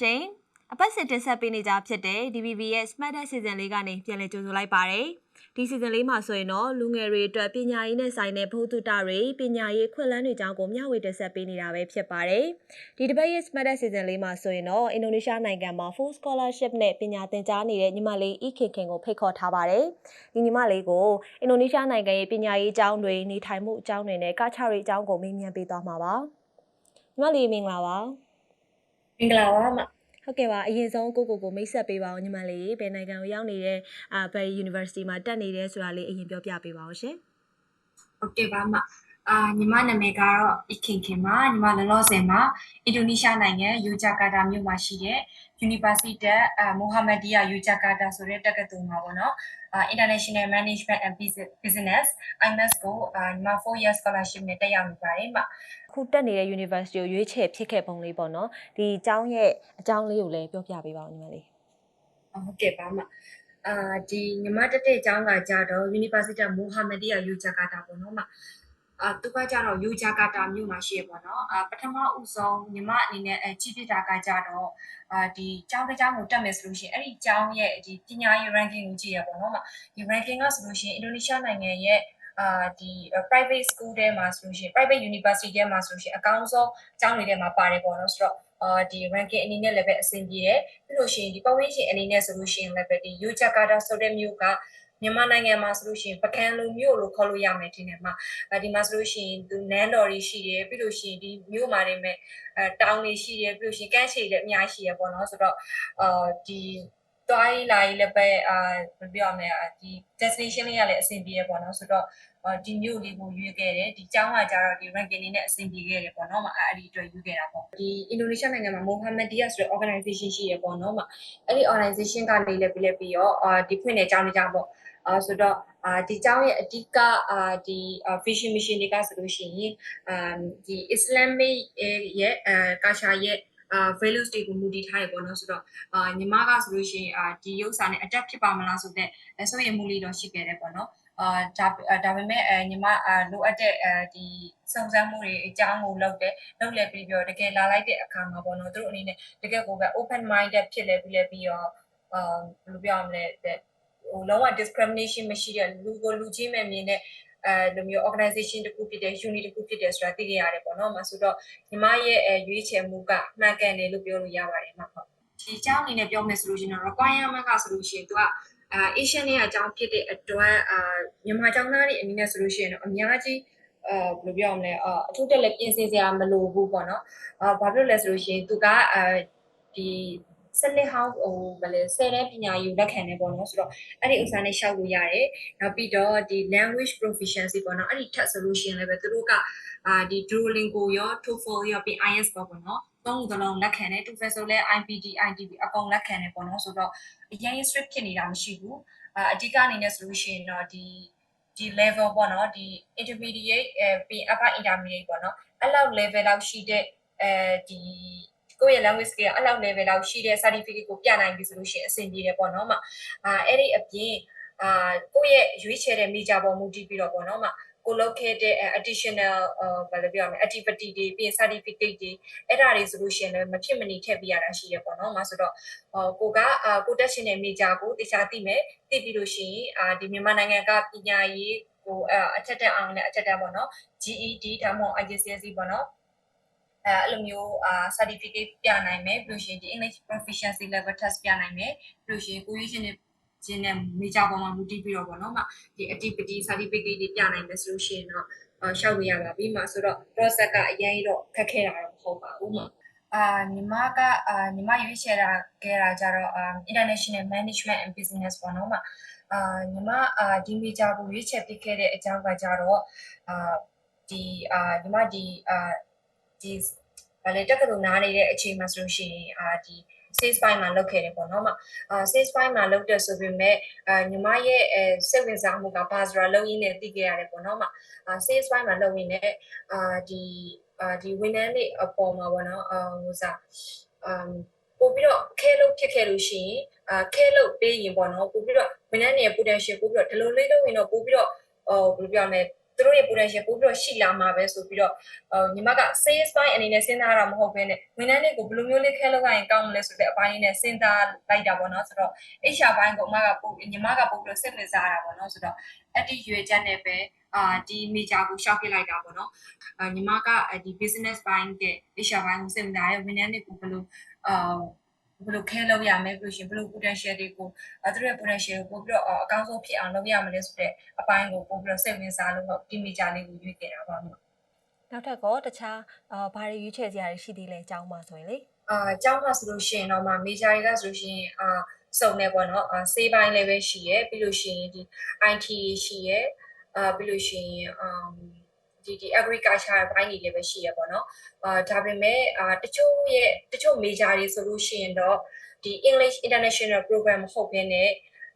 ရှင်အပတ်စစ်တင်ဆက်ပေးနေကြဖြစ်တဲ့ DVB ရဲ့ Smart Tech Season လေးကနေပြန်လည်ကြိုဆိုလိုက်ပါတယ်ဒီ season လေးမှာဆိုရင်တော့လူငယ်တွေအတွက်ပညာရေးနဲ့ဆိုင်တဲ့ဘုသူတတွေပညာရေးခွင့်လန်းတွေအကြောင်းကိုမျှဝေတင်ဆက်ပေးနေတာပဲဖြစ်ပါတယ်ဒီတစ်ပတ်ရဲ့ Smart Tech Season လေးမှာဆိုရင်တော့အင်ဒိုနီးရှားနိုင်ငံမှာ Full Scholarship နဲ့ပညာသင်ကြားနေတဲ့ညီမလေးအီခင်ခင်ကိုဖိတ်ခေါ်ထားပါတယ်ဒီညီမလေးကိုအင်ဒိုနီးရှားနိုင်ငံရဲ့ပညာရေးအကြောင်းတွေနေထိုင်မှုအကြောင်းတွေနဲ့ကချရီအကြောင်းကိုမေးမြန်းပေးသွားမှာပါညီမလေးမင်္ဂလာပါမင်္ဂလာပါမ ဟုတ်ကဲ့ပါအရင်ဆုံးကိုကိုကိုမိတ်ဆက်ပေးပါဦးညီမလေးဘယ်နိုင်ငံကိုရောက်နေတဲ့အာဘယ် university မှာတက်နေတယ်ဆိုတာလေးအရင်ပြောပြပေးပါဦးရှင်ဟုတ်ကဲ့ပါမအာညီမနာမည်ကတော့အခင်ခင်ပါညီမလောလောဆယ်မှာအင်ဒိုနီးရှားနိုင်ငံယူဂျာကာတာမြို့မှာရှိတဲ့ University အာမိုဟာမက်ဒီယာယူဂျာကာတာဆိုတဲ့တက္ကသိုလ်မှာပေါ့နော်အာ International Management and Business IMS ကိုအာညီမ4 year scholarship နဲ့တက်ရောက်နေပါတယ်မ အခုတက်နေတဲ့ university ကိုရွေးချယ်ဖြစ်ခဲ့ပုံလေးပေါ့နော်ဒီအကြောင်းရဲ့အကြောင်းလေးကိုလည်းပြောပြပေးပါဦးညီမလေးဟုတ်ကဲ့ပါမအာဒီညီမတက်တဲ့အကြောင်းကကြတော့ University of Mohammedia ယူဂျာကာတာပေါ့နော်မအာသူကကြတော့ယူဂျာကာတာမြို့မှာရှိရပေါ့နော်အာပထမဦးဆုံးညီမအနေနဲ့အကြည့်ပြတာကကြတော့အာဒီကျောင်းတစ်ကျောင်းကိုတက်မယ်ဆိုလို့ရှိရင်အဲ့ဒီကျောင်းရဲ့ဒီပညာရေး ranking ကိုကြည့်ရပေါ့နော်မဒီ ranking ကဆိုလို့ရှိရင်အင်ဒိုနီးရှားနိုင်ငံရဲ့ အာဒီ private school ထဲမှာဆိုလို့ရှိရင် private university ထဲမှာဆိုလို့ရှိရင်အကောင်းဆုံးကျောင်းတွေထဲမှာပါတယ်ပေါ့နော်ဆိုတော့အာဒီ ranking အနေနဲ့လည်းပဲအဆင်ပြေတယ်ပြီးလို့ရှိရင်ဒီပတ်ဝန်းကျင်အနေနဲ့ဆိုလို့ရှိရင်လည်းပဲဒီ Yogyakarta ဆိုတဲ့မြို့ကမြန်မာနိုင်ငံမှာဆိုလို့ရှိရင်ပကံလိုမြို့လို့ခေါ်လို့ရမယ်ထင်တယ်မှာအဲဒီမှာဆိုလို့ရှိရင်သူနန်းတော်တွေရှိတယ်ပြီးလို့ရှိရင်ဒီမြို့မှာနေမဲ့အဲတောင်တွေရှိတယ်ပြီးလို့ရှိရင်ကမ်းခြေတွေလည်းအများကြီးရှိရပေါ့နော်ဆိုတော့အာဒီ တွိုင်းလာရေးလည်းပဲအာဘယ်ပြောရမလဲဒီ destination လေးကလည်းအဆင်ပြေရပေါ့နော်ဆိုတော့ဒီမြို့လေးကိုရွေးခဲ့တယ်ဒီကျောင်းကကြတော့ဒီ ranking လေးနဲ့အဆင်ပြေခဲ့တယ်ပေါ့နော်မအဲ့ဒီအတွက်ရွေးခဲ့တာပေါ့ဒီအင်ဒိုနီးရှားနိုင်ငံမှာ Mohammedia ဆိုတဲ့ organization ရှိရပေါ့နော်မအဲ့ဒီ organization ကနေလည်းပြီးလည်းပြီးတော့အာဒီဖွင့်တဲ့ကျောင်းလေးကျောင်းပေါ့အာဆိုတော့အာဒီကျောင်းရဲ့အဓိကအာဒီ vision mission တွေကဆိုလို့ရှိရင်အာဒီ Islamic ရဲ့အာကာရှာရဲ့ အာ values တွေကိုမူတည်ထားရပေါ့နော်ဆိုတော့အာညီမကဆိုလို့ရှိရင်အာဒီရုပ်စာနဲ့ adapt ဖြစ်ပါမလားဆိုတော့ဆိုရင်မူလေးတော့ရှိခဲ့တယ်ပေါ့နော်အာဒါဒါပေမဲ့အဲညီမအာလိုအပ်တဲ့အဲဒီစုံစမ်းမှုတွေအကြောင်းကိုလုပ်တယ်လုပ်လဲပြီးပြောတကယ်လာလိုက်တဲ့အခါမှာပေါ့နော်သူတို့အနေနဲ့တကယ်ကိုပဲ open minded ဖြစ်လဲပြီးလဲပြီးတော့အာဘယ်လိုပြောရမလဲဟိုလုံးဝ discrimination မရှိတဲ့လူကိုလူချင်းပဲမြင်တဲ့ အဲလိုမျိုး organization တခုဖြစ်တဲ့ unit တခုဖြစ်တယ်ဆိုတာသိခဲ့ရတယ်ပေါ့နော်။မဆိုတော့ညီမရဲ့အဲရွေးချယ်မှုကမှန်ကန်တယ်လို့ပြောလို့ရပါတယ်မှာဟုတ်။ဒီအကြောင်းအနေနဲ့ပြောမယ်ဆိုလို့ရှိရင်တော့ requirement ကဆိုလို့ရှိရင်သူကအာ Asian ရဲ့အကြောင်းဖြစ်တဲ့အတွက်အာမြန်မာကျောင်းသားတွေအနေနဲ့ဆိုလို့ရှိရင်တော့အများကြီးအာဘယ်လိုပြောရမလဲအာအထူးတက်လည်းပြင်ဆင်စရာမလိုဘူးပေါ့နော်အာဘာဖြစ်လို့လဲဆိုလို့ရှိရင်သူကအာဒီ စနစ်ဟောင်းဟိုဗလဲဆယ်တဲ့ပညာရေးလက်ခံနေပေါ့နော်ဆိုတော့အဲ့ဒီဥစ္စာနဲ့ရှောက်လို့ရတယ်နောက်ပြီးတော့ဒီ language proficiency ပေါ့နော်အဲ့ဒီထပ်ဆိုလို့ရှိရင်လည်းပဲသူတို့ကအာဒီ Duolingo ရော TOEFL ရောပြီး IELTS ပေါ့ပေါ့နော်သုံးခုသလုံးလက်ခံတယ် TOEFL ဆိုလဲ IPT ITB အကုန်လက်ခံတယ်ပေါ့နော်ဆိုတော့အရင် strict ဖြစ်နေတာမရှိဘူးအာအဓိကအနေနဲ့ဆိုလို့ရှိရင်တော့ဒီဒီ level ပေါ့နော်ဒီ intermediate အဲပြီး upper intermediate ပေါ့နော်အဲ့လောက် level လောက်ရှိတဲ့အဲဒီ ကိုယ့်ရဲ့ language skill အဲ့လောက် level လောက်ရှိတဲ့ certificate ကိုပြနိုင်ပြီဆိုလို့ရှိရင်အဆင်ပြေတယ်ပေါ့နော်မအာအဲ့ဒီအပြင်အာကိုယ့်ရဲ့ရွေးချယ်တဲ့ major ပေါ်မူတည်ပြီးတော့ပေါ့နော်မကိုလုပ်ခဲ့တဲ့ additional ဘာလဲပြောရမလဲ activity တွေပြီးရင် certificate တွေအဲ့ဒါတွေဆိုလို့ရှိရင်လည်းမဖြစ်မနေထည့်ပေးရတာရှိရပေါ့နော်မဆိုတော့ကိုကကိုတက်ရှင်တဲ့ major ကိုတခြားသိမယ်သိပြီးလို့ရှိရင်အာဒီမြန်မာနိုင်ငံကပညာရေးကိုအထက်တက်အောင်နဲ့အထက်တက်ပေါ့နော် GED ဒါမှမဟုတ် IGCSE ပေါ့နော် အဲအဲ့လိုမျိုးအာ certificate ပြနိုင်မယ်ပြီးလို့ရှိရင်ဒီ English proficiency level test ပြနိုင်မယ်ပြီးလို့ရှိရင်ကိုရွေးရှင်တဲ့ခြင်းနဲ့ major ပေါ်မှာမူတည်ပြီးတော့ပေါ့နော်မဒီ activity certificate တွေပြနိုင်မယ်ဆိုလို့ရှိရင်တော့ရှောက်လို့ရပါပြီမှာဆိုတော့ process ကအရင်တော့ခက်ခဲတာတော့မဟုတ်ပါဘူးမှာအာညီမကအာညီမရွေးချယ်တာခဲ့တာကြတော့ international management and business ပေါ့နော်မှာအာညီမအာဒီ major ကိုရွေးချယ်ပြခဲ့တဲ့အကြောင်းကကြတော့အာဒီအာညီမဒီအာ ဒီဗာလေတက္ကသိုလ်နားနေတဲ့အချိန်မှာဆိုလို့ရှိရင်အာဒီ sales ပိုင်းမှာလုပ်ခဲ့တယ်ပေါ့နော်မအာ sales ပိုင်းမှာလုပ်တဲ့ဆိုပေမဲ့အာညီမရဲ့အဲစိတ်ဝင်စားမှုကဘာဆိုတာလုပ်ရင်းနဲ့သိခဲ့ရတယ်ပေါ့နော်မအာ sales ပိုင်းမှာလုပ်ရင်းနဲ့အာဒီအာဒီဝန်ထမ်းတွေအပေါ်မှာပေါ့နော်အာဟိုစားအမ်ပို့ပြီးတော့ခဲလို့ဖြစ်ခဲ့လို့ရှိရင်အာခဲလို့ပေးရင်ပေါ့နော်ပို့ပြီးတော့ဝန်ထမ်းတွေရဲ့ potential ပို့ပြီးတော့ဒီလိုလေးလုပ်ရင်တော့ပို့ပြီးတော့ဟိုဘယ်လိုပြောရမလဲ သူတို့ရဲ့ potential ပို့ပြီးတော့ရှိလာမှာပဲဆိုပြီးတော့အော်ညီမက sales point အနေနဲ့စဉ်းစားရတာမဟုတ်ဘဲနဲ့ဝန်ထမ်းတွေကိုဘယ်လိုမျိုးလေးခဲလုပ်ရရင်ကောင်းမလဲဆိုတဲ့အပိုင်းလေးနဲ့စဉ်းစားလိုက်တာပေါ့နော်ဆိုတော့ HR ဘိုင်းကိုအမကပို့ညီမကပို့ပြီးတော့စိတ်ဝင်စားရတာပေါ့နော်ဆိုတော့အဲ့ဒီရွေချက်နဲ့ပဲအာဒီ major ကိုရှောက်ပြလိုက်တာပေါ့နော်အာညီမကဒီ business ဘိုင်းတဲ့ HR ဘိုင်းကိုစိတ်ဝင်စားရဝန်ထမ်းတွေကိုဘယ်လိုအာ ဘယ်လိုခဲလုပ်ရမလဲပြီးလို့ရှိရင်ဘယ်လို potential တွေကိုအဲသူတို့ရဲ့ potential ကိုပို့ပြီးတော့အကောင်းဆုံးဖြစ်အောင်လုပ်ရမလဲဆိုတဲ့အပိုင်းကိုပို့ပြီးတော့စိတ်ဝင်စားလို့ဟုတ်ဒီ major လေးကိုရွေးခဲ့တာပါပေါ့နောက်ထပ်ကောတခြားအာဘာတွေရွေးချယ်စရာတွေရှိသေးလဲအကြောင်းပါဆိုရင်လေအာအကြောင်းမှဆိုလို့ရှိရင်တော့မှ major တွေကဆိုလို့ရှိရင်အာစုံနေပေါ့နော်အာစေးပိုင်းလည်းပဲရှိရယ်ပြီးလို့ရှိရင်ဒီ IT ရှိရယ်အာပြီးလို့ရှိရင် um ဒီဒီ agriculture ဘိုင်းတွေလည်းပဲရှိရပေါ့နော်အာဒါပေမဲ့အာတချို့ရဲ့တချို့ major တွေဆိုလို့ရှိရင်တော့ဒီ English International Program မဟုတ်ဘဲနဲ့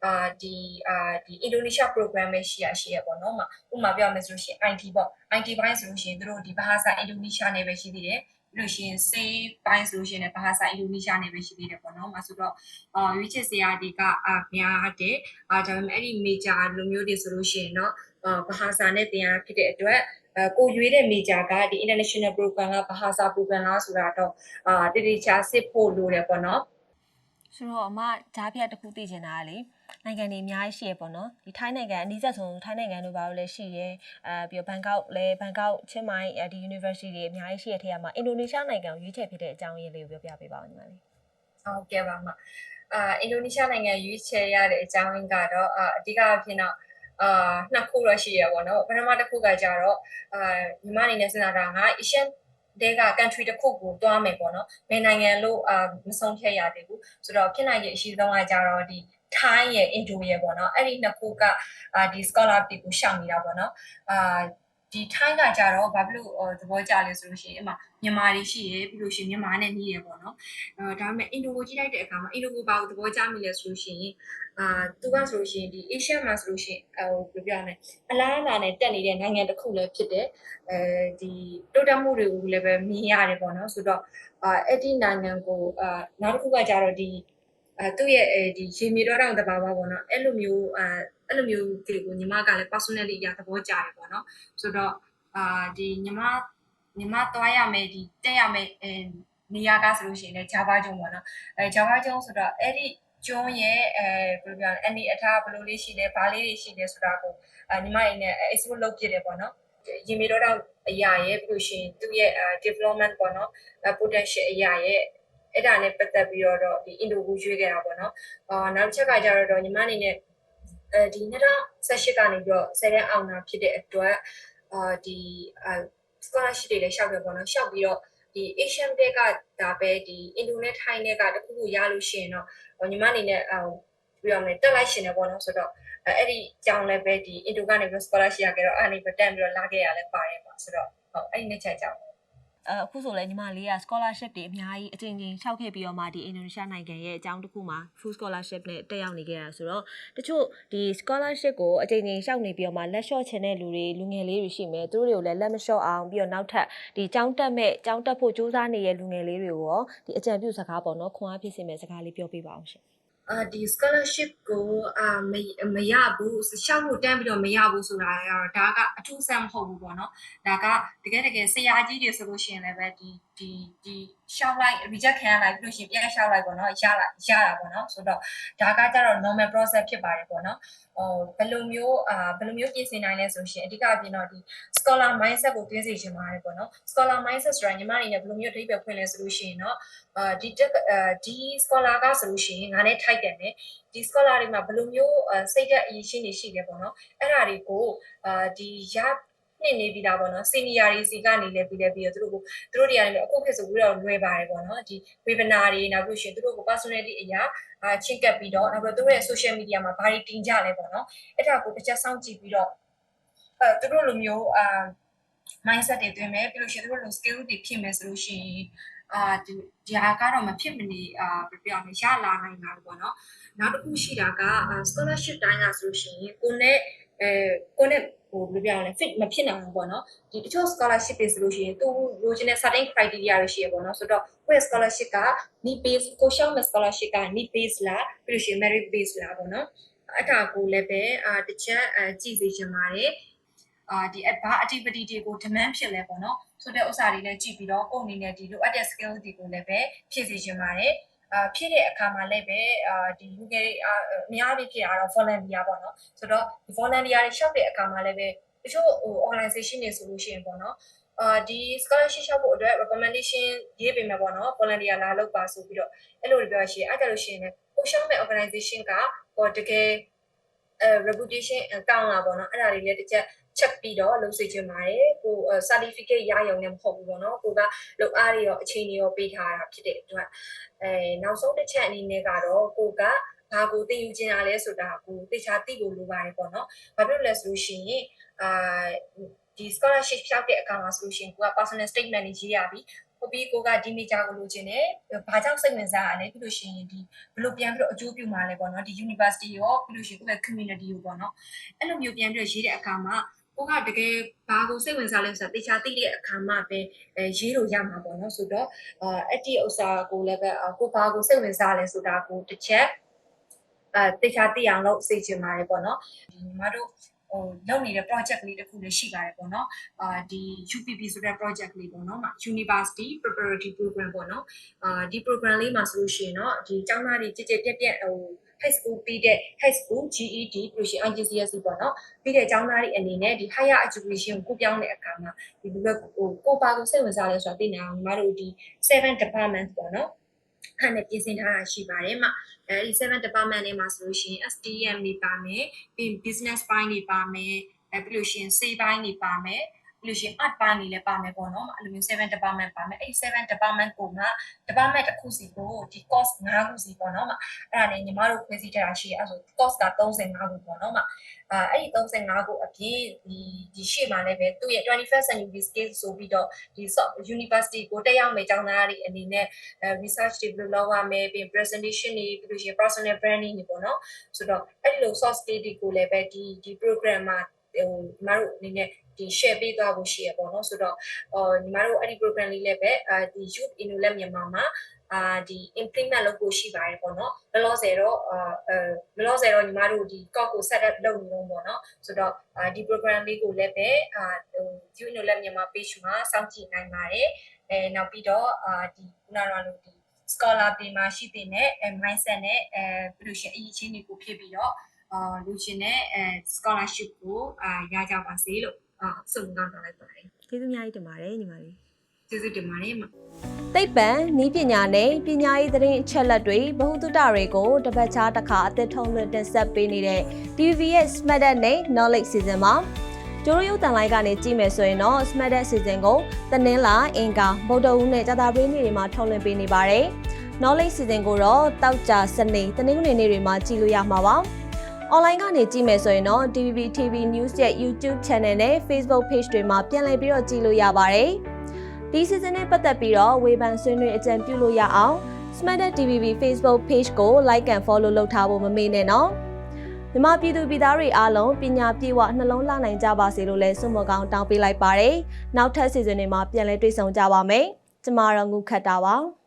အာဒီအာဒီ Indonesia program ပဲရှိရရှိရပေါ့နော်ဥပမာပြောရမယ်ဆိုလို့ရှိရင် IT ပေါ့ IT ဘိုင်းဆိုလို့ရှိရင်တို့ဒီဘာသာ Indonesia နဲ့ပဲရှိသေးတယ်ပြီးလို့ရှိရင်စေးပိုင်းဆိုလို့ရှိရင်လည်းဘာသာအင်ဒိုနီးရှားနဲ့ပဲရှိသေးတယ်ပေါ့နော်။မဆိုတော့အာရွေးချယ်စရာတွေကအာများတယ်။အာဒါပေမဲ့အဲ့ဒီ major လိုမျိုးတွေဆိုလို့ရှိရင်တော့အာဘာသာနဲ့တင်ရဖြစ်တဲ့အတွက်အဲ ကိုရွေးတဲ့ major ကဒီ international program ကဘာသာ program လားဆိုတာတော့အာတတိချာစစ်ဖို့လိုတယ်ပေါ့နော်ဆိုတော့အမဂျားပြတ်တစ်ခုသိချင်တာကလေနိုင်ငံတွေအများကြီးရှိရပေါ့နော်ဒီထိုင်းနိုင်ငံအနည်းဆက်ဆုံးထိုင်းနိုင်ငံတို့ဘာလို့လဲရှိရဲအဲပြီးတော့ဘန်ကောက်လဲဘန်ကောက်ချင်းမိုင်ဒီ university တွေအများကြီးရှိရတဲ့ထဲမှာအင်ဒိုနီးရှားနိုင်ငံကိုရွေးချယ်ဖြစ်တဲ့အကြောင်းရင်းလေးကိုပြောပြပေးပါဦးညီမလေးဟုတ်ကဲ့ပါမအာအင်ဒိုနီးရှားနိုင်ငံရွေးချယ်ရတဲ့အကြောင်းရင်းကတော့အာအဓိကအဖြစ်တော့ အာနှစ်ခုတော့ရှိရပါတော့ပထမတစ်ခုကကြတော့အာညီမအနေနဲ့စဉ်းစားတာက Asian တဲက country တစ်ခုကိုတွားမယ်ပေါ့နော်ဘယ်နိုင်ငံလို့အာမဆုံးဖြတ်ရသေးဘူးဆိုတော့ဖြစ်နိုင်ရဲ့အရှိဆုံးကကြတော့ဒီ Thai ရဲ့ Indo ရဲ့ပေါ့နော်အဲ့ဒီနှစ်ခုကအာဒီ scholar တွေကိုရှောင်နေတာပေါ့နော်အာ ဒီထိုင်းကကြတော့ဘာဖြစ်လို့သဘောကျလဲဆိုလို့ရှိရင်အမမြန်မာတွေရှိရပြီးလို့ရှိရင်မြန်မာနဲ့နှီးရပေါ့နော်အဲဒါပေမဲ့အင်ဒိုကိုကြည့်လိုက်တဲ့အခါမှာအင်ဒိုကိုဘာကိုသဘောကျမိလဲဆိုလို့ရှိရင်အာသူကဆိုလို့ရှိရင်ဒီ Asia မှာဆိုလို့ရှိရင်ဟိုဘယ်လိုပြောရမလဲအလားအလာနဲ့တက်နေတဲ့နိုင်ငံတစ်ခုလည်းဖြစ်တယ်အဲဒီတိုးတက်မှုတွေကိုလည်းပဲမြင်ရတယ်ပေါ့နော်ဆိုတော့အာအဲ့ဒီနိုင်ငံကိုအာနောက်တစ်ခုကကြတော့ဒီအဲသူ့ရဲ့အဲဒီရေမြေတော်တောင်တဘာဝပေါ့နော်အဲ့လိုမျိုးအဲ အဲ့လိုမျိုးတွေကိုညီမကလည်း personally အရာသဘောကျတယ်ပေါ့နော်ဆိုတော့အာဒီညီမညီမသွားရမယ်ဒီတက်ရမယ်အဲနေရာကဆိုလို့ရှိရင်လည်း Java ကျုံပေါ့နော်အဲ Java ကျုံဆိုတော့အဲ့ဒီကျွန်းရဲ့အဲဘယ်လိုပြောလဲအနေအထားဘယ်လိုလေးရှိလဲဘာလေးတွေရှိလဲဆိုတာကိုအညီမအနေနဲ့ explore လုပ်ပြတယ်ပေါ့နော်ရေမြေတော်တောင်အရာရဲ့ပြီးလို့ရှိရင်သူ့ရဲ့ development ပေါ့နော် potential အရာရဲ့အဲ့ဒါနဲ့ပတ်သက်ပြီးတော့ဒီ Indo ကိုရွေးခဲ့တာပေါ့နော်အာနောက်တစ်ချက်ကကြတော့ညီမအနေနဲ့ အဲဒီ2018ကနေပြီးတော့ဆယ်ရက်အောင်တာဖြစ်တဲ့အတွက်အာဒီ scholarship တွေလည်းရှောက်ရပေါ့နော်ရှောက်ပြီးတော့ဒီ Asian တဲ့ကဒါပဲဒီ Indo နဲ့ Thai နဲ့ကတခုခုရလို့ရှိရင်တော့ညီမအနေနဲ့အာပြောရမယ်တက်လိုက်ရှင်တယ်ပေါ့နော်ဆိုတော့အဲ့ဒီကြောင်းလည်းပဲဒီ Indo ကနေပြီး scholarship ရခဲ့တော့အဲ့ဒီပဲတက်ပြီးတော့လာခဲ့ရလဲပါတယ်ပါဆိုတော့ဟုတ်အဲ့ဒီနှစ်ချက်ကြောင်း အခုဆိုလဲညီမလေးက scholarship တွေအများကြီးအချိန်ချင်းလျှောက်ခဲ့ပြီးတော့မှဒီအင်ဒိုနီးရှားနိုင်ငံရဲ့အကြောင်းတစ်ခုမှာ full scholarship နဲ့တက်ရောက်နေခဲ့တာဆိုတော့တချို့ဒီ scholarship ကိုအချိန်ချင်းလျှောက်နေပြီးတော့မှလက်လျှော့ချင်တဲ့လူတွေလူငယ်လေးတွေရှိမယ်သူတို့တွေကိုလည်းလက်မလျှော့အောင်ပြီးတော့နောက်ထပ်ဒီចောင်းတက်မဲ့ចောင်းတက်ဖို့စူးစမ်းနေတဲ့လူငယ်လေးတွေကိုရောဒီအကြံပြုစကားပေါ့နော်ခွန်အားဖြစ်စေမဲ့စကားလေးပြောပြပါအောင်ရှင် အာဒီ scholarship ကိုအာမမရဘူးရှောက်ဖို့တန်းပြီးတော့မရဘူးဆိုတာကတော့ဒါကအထူးဆန်းမဟုတ်ဘူးပေါ့နော်ဒါကတကယ်တကယ်ဆရာကြီးတွေဆိုလို့ရှိရင်လည်းပဲဒီဒီဒီရှောက်လိုက် reject ခံရလိုက်ပြီးလို့ရှိရင်ပြန်ရှောက်လိုက်ပေါ့နော်ရလာရတာပေါ့နော်ဆိုတော့ဒါကကြတော့ normal process ဖြစ်ပါတယ်ပေါ့နော် ဟိုဘယ်လိုမျိုးအာဘယ်လိုမျိုးပြင်ဆင်နိုင်လဲဆိုရှင်အဓိကအပြင်တော့ဒီ scholar mindset ကိုတွင်းစေချင်ပါတယ်ပေါ့နော် scholar mindset ဆိုတာညီမအနေနဲ့ဘယ်လိုမျိုးအဓိပ္ပာယ်ဖွင့်လဲဆိုလို့ရှိရင်တော့အာဒီတက်အာဒီ scholar ကဆိုလို့ရှိရင်ငါနဲ့ထိုက်တယ်မယ်ဒီ scholar တွေမှာဘယ်လိုမျိုးစိတ်ဓာတ်အရေးရှင်းနေရှိလဲပေါ့နော်အဲ့ဒါတွေကိုအာဒီရ နှစ်နေပြီလားပေါ့နော် senior တွေစီကနေလည်းပြီးလည်းပြီးတော့သူတို့ကိုသူတို့တွေကနေလည်းအခုခေတ်ဆိုပြီးတော့လွယ်ပါတယ်ပေါ့နော်ဒီ webinar တွေနောက်ပြီးရှင်သူတို့ကို personality အရာအာချင်းကပ်ပြီးတော့နောက်ပြီးသူတို့ရဲ့ social media မှာဘာတွေတင်ကြလဲပေါ့နော်အဲ့ဒါကိုတစ်ချက်စောင့်ကြည့်ပြီးတော့အဲသူတို့လိုမျိုးအာ mindset တွေတွင်မယ်ပြီးလို့ရှိရင်သူတို့လို skill တွေဖြစ်မယ်ဆိုလို့ရှိရင်အာဒီဒီဟာကတော့မဖြစ်မနေအာပြပြမယ်ရလာနိုင်တာပေါ့နော်နောက်တစ်ခုရှိတာက scholarship တိုင်းကဆိုလို့ရှိရင်ကိုနဲ့အဲကိုနဲ့ ဟိုဘယ်လိုပြောရလဲ fit မဖြစ်နိုင်ဘူးပေါ့နော်ဒီတချို့ scholarship တွေဆိုလို့ရှိရင်သူလိုချင်တဲ့ certain criteria တွေရှိရပေါ့နော်ဆိုတော့ကိုယ့် scholarship က need base ကိုရှောင်းမဲ့ scholarship က need base လားပြီးလို့ရှိရင် merit base လားပေါ့နော်အဲ့ဒါကိုလည်းပဲအာတစ်ချက်အဲကြည့်စေချင်ပါတယ်အာဒီဘာ activity တွေကို demand ဖြစ်လဲပေါ့နော်ဆိုတဲ့ဥစ္စာတွေလည်းကြည့်ပြီးတော့ကိုယ့်အနေနဲ့ဒီလိုအပ်တဲ့ skill တွေကိုလည်းပဲဖြည့်စေချင်ပါတယ် အာဖြစ်တဲ့အခါမှာလည်းပဲအာဒီလူငယ်တွေအာအများကြီးဖြစ်တာတော့ volunteer ပေါ့နော်ဆိုတော့ဒီ volunteer တွေရှောက်တဲ့အခါမှာလည်းပဲတချို့ဟို organization တွေဆိုလို့ရှိရင်ပေါ့နော်အာဒီ scholarship ရှောက်ဖို့အတွက် recommendation ရေးပေးမယ်ပေါ့နော် volunteer လာလုပ်ပါဆိုပြီးတော့အဲ့လိုတွေပြောရှိရင်အဲ့ကြလို့ရှိရင်လည်းကိုရှောက်မဲ့ organization ကဟောတကယ်အဲ reputation ကောင်းလာပေါ့နော်အဲ့ဒါတွေလည်းတစ်ချက် check ပြီးတော့လုပ်စေချင်ပါတယ်ကို certificate ရရုံနဲ့မဟုတ်ဘူးပေါ့နော်ကိုကလုပ်အားတွေရောအချိန်တွေရောပေးထားတာဖြစ်တဲ့အတွက်အဲနောက်ဆုံးတစ်ချက်အနေနဲ့ကတော့ကိုကဘာကိုသိယူချင်တာလဲဆိုတာကိုသိချာသိဖို့လိုပါတယ်ပေါ့နော်ဘာဖြစ်လို့လဲဆိုလို့ရှိရင်အာဒီ scholarship ဖြောက်တဲ့အခါမှာဆိုလို့ရှိရင်ကိုက personal statement တွေရေးရပြီဟုတ်ပြီကိုကဒီ major ကိုလိုချင်တယ်ဘာကြောင့်စိတ်ဝင်စားရလဲပြီးလို့ရှိရင်ဒီဘယ်လိုပြန်ပြီးတော့အကျိုးပြုမှာလဲပေါ့နော်ဒီ university ရောပြီးလို့ရှိရင်ကိုယ့်ရဲ့ community ရောပေါ့နော်အဲ့လိုမျိုးပြန်ပြီးတော့ရေးတဲ့အခါမှာ ကိုကတကယ်ဘာကိုစိတ်ဝင်စားလဲဆိုတာတေချာသိတဲ့အခါမှပဲရေးလို့ရမှာပေါ့နော်ဆိုတော့အဲ့ဒီဥစ္စာကိုလည်းပဲကိုဘာကိုစိတ်ဝင်စားလဲဆိုတာကိုတစ်ချက်အဲတေချာသိအောင်လုပ်စေချင်ပါတယ်ပေါ့နော်ညီမတို့ဟိုလုပ်နေတဲ့ project လေးတစ်ခုလည်းရှိပါတယ်ပေါ့နော်အာဒီ UPP ဆိုတဲ့ project လေးပေါ့နော်မှာ University Preparatory Program ပေါ့နော်အာဒီ program လေးမှာဆိုလို့ရှိရင်တော့ဒီကျောင်းသားတွေကြည်ကြည်ပြက်ပြက်ဟို high school ပြီးတဲ့ high school GED ပြီးလို့ရှိရင် IGCSE ပေါ့နော်ပြီးတဲ့ကျောင်းသားတွေအနေနဲ့ဒီ higher education ကိုပြောင်းတဲ့အခါမှာဒီဘက်ဟိုကိုပါကိုစိတ်ဝင်စားလဲဆိုတာသိနေအောင်ညီမတို့ဒီ7 department ပေါ့နော်အဲ့နဲ့ပြင်ဆင်ထားတာရှိပါတယ်မှာအဲဒီ7 department တွေမှာဆိုလို့ရှိရင် STM တွေပါမယ်ပြီး business ပိုင်းတွေပါမယ်အဲပြီးလို့ရှိရင် C ပိုင်းတွေပါမယ်ပြီး လို့ရှိရင် art ပိုင်းတွေလည်းပါမယ်ပေါ့နော်အဲ့လိုမျိုး7 department ပါမယ်အဲ့ဒီ7 department ကိုမှ department တစ်ခုစီကိုဒီ course 5ခုစီပေါ့နော်မအဲ့ဒါနဲ့ညီမတို့ခွဲစည်းထားတာရှိရအဲ့ဆို course က35ခုပေါ့နော်မအာအဲ့ဒီ35ခုအပြင်ဒီဒီရှေ့မှာလည်းပဲသူ့ရဲ့ 21st century skills ဆိုပြီးတော့ဒီ university ကိုတက်ရောက်မယ့်ကျောင်းသားတွေအနေနဲ့အဲ research တွေဘယ်လိုလုပ်ရမလဲပြီး presentation တွေပြီးလို့ရှိရင် personal branding တွေပေါ့နော်ဆိုတော့အဲ့ဒီလို soft skill တွေကိုလည်းပဲဒီဒီ program မှာဟိုညီမတို့အနေနဲ့ ဒီ share ပေးသွားဖို့ရှိရပေါ့နော်ဆိုတော့အော်ညီမတို့အဲ့ဒီ program လေးလည်းပဲအာဒီ youth innolet မြန်မာမှာအာဒီ implement လုပ်ဖို့ရှိပါတယ်ပေါ့နော်လောလောဆယ်တော့အာအဲလောလောဆယ်တော့ညီမတို့ဒီ code ကို set up လုပ်နေလို့ပေါ့နော်ဆိုတော့အာဒီ program လေးကိုလည်းပဲအာဟို youth innolet မြန်မာ page မှာစောင့်ကြည့်နိုင်ပါတယ်အဲနောက်ပြီးတော့အာဒီခုနကလိုဒီ scholar ပင်မှာရှိတဲ့နဲ့ mindset နဲ့အဲဘယ်လိုရှိအရေးချင်းတွေကိုဖြစ်ပြီးတော့အာလူချင်းနဲ့အဲ scholarship ကိုအာရကြပါစေလို့ အာဆုမတောင်းလိုက်ပါတယ်ကျေးဇူးအများကြီးတင်ပါတယ်ညီမလေးကျေးဇူးတင်ပါတယ်မသိပ္ပံနည်းပညာနဲ့ပညာရေးသတင်းအချက်အလက်တွေဗဟုသုတတွေကိုတစ်ပတ်ခြားတစ်ခါအသစ်ထုံးလွှင့်တင်ဆက်ပေးနေတဲ့ TV ရဲ့ Smart Data နဲ့ Knowledge Season မှာကျိုးရုပ်တန်လိုင်းကနေကြည့်မယ်ဆိုရင်တော့ Smart Data Season ကိုတနင်္လာအင်္ဂါဗုဒ္ဓဟူးနဲ့ကြာသပတေးနေ့တွေမှာထုတ်လွှင့်ပေးနေပါတယ်။ Knowledge Season ကိုတော့တောက်ကြစနေတနင်္ဂနွေနေ့တွေမှာကြည့်လို့ရမှာပါ။ online ကနေကြည့်မယ်ဆိုရင်တော့ TVB TV News ရဲ့ YouTube Channel နဲ့ Facebook Page တွေမှာပြန်လည်ပြီးတော့ကြည့်လို့ရပါတယ်။ဒီ season နဲ့ပတ်သက်ပြီးတော့ဝေဖန်ဆွေးနွေးအကြံပြုလို့ရအောင် Smart TVB Facebook Page ကို like and follow လုပ်ထားဖို့မမေ့နဲ့နော်။မြန်မာပြည်သူပြည်သားတွေအားလုံးပညာပြည့်ဝနှလုံးလှနိုင်ကြပါစေလို့လည်းဆုမကောင်းတောင်းပေးလိုက်ပါတယ်။နောက်ထပ် season တွေမှာပြန်လည်တွေ့ဆုံကြပါမယ်။ကျမတော့ငုခတ်တာပါ။